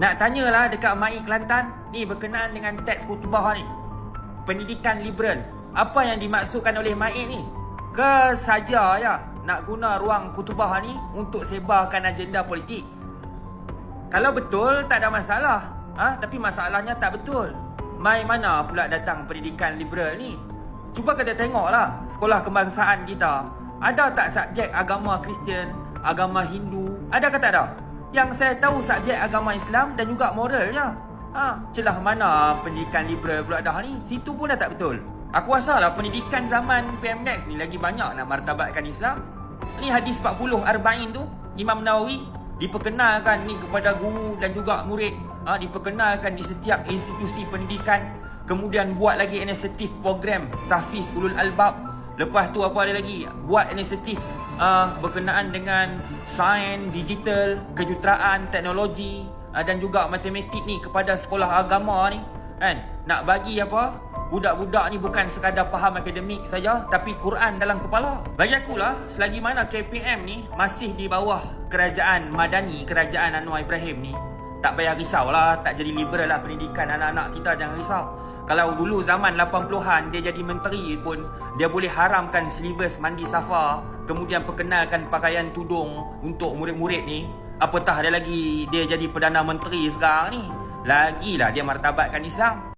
Nak tanyalah dekat MAI Kelantan Ni berkenaan dengan teks kutubah ni. Pendidikan liberal. Apa yang dimaksudkan oleh MAI ni? Ke saja ya Nak guna ruang kutubah ni Untuk sebarkan agenda politik. Kalau betul tak ada masalah. Ha? Tapi masalahnya tak betul. Mai mana pula datang pendidikan liberal ni? Cuba kita tengoklah Sekolah kebangsaan kita. Ada tak subjek agama Kristian Agama Hindu? Ada ke tak ada? Yang saya tahu subjek agama Islam dan juga moral je. Ha, celah mana pendidikan liberal pula dah ni? Situ pun dah tak betul. Aku rasa lah pendidikan zaman PMDEX ni lagi banyak nak martabatkan Islam. Ni hadis 40 Arba'in tu, Imam Nawawi diperkenalkan ni kepada guru dan juga murid. Ha, diperkenalkan di setiap institusi pendidikan. Kemudian buat lagi inisiatif program Tahfiz Ulul Albab. Lepas tu apa ada lagi? Buat inisiatif uh, berkenaan dengan sains, digital, kejuruteraan, teknologi uh, dan juga matematik ni kepada sekolah agama ni. Kan? Nak bagi apa? Budak-budak ni bukan sekadar faham akademik saja tapi Quran dalam kepala. Bagi aku lah selagi mana KPM ni masih di bawah kerajaan Madani kerajaan Anwar Ibrahim ni tak payah risau lah tak jadi liberal lah pendidikan anak-anak kita jangan risau. Kalau dulu zaman 80-an dia jadi menteri pun dia boleh haramkan silibus mandi safa kemudian perkenalkan pakaian tudung untuk murid-murid ni. Apatah ada lagi dia jadi perdana menteri sekarang ni? Lagilah dia martabatkan Islam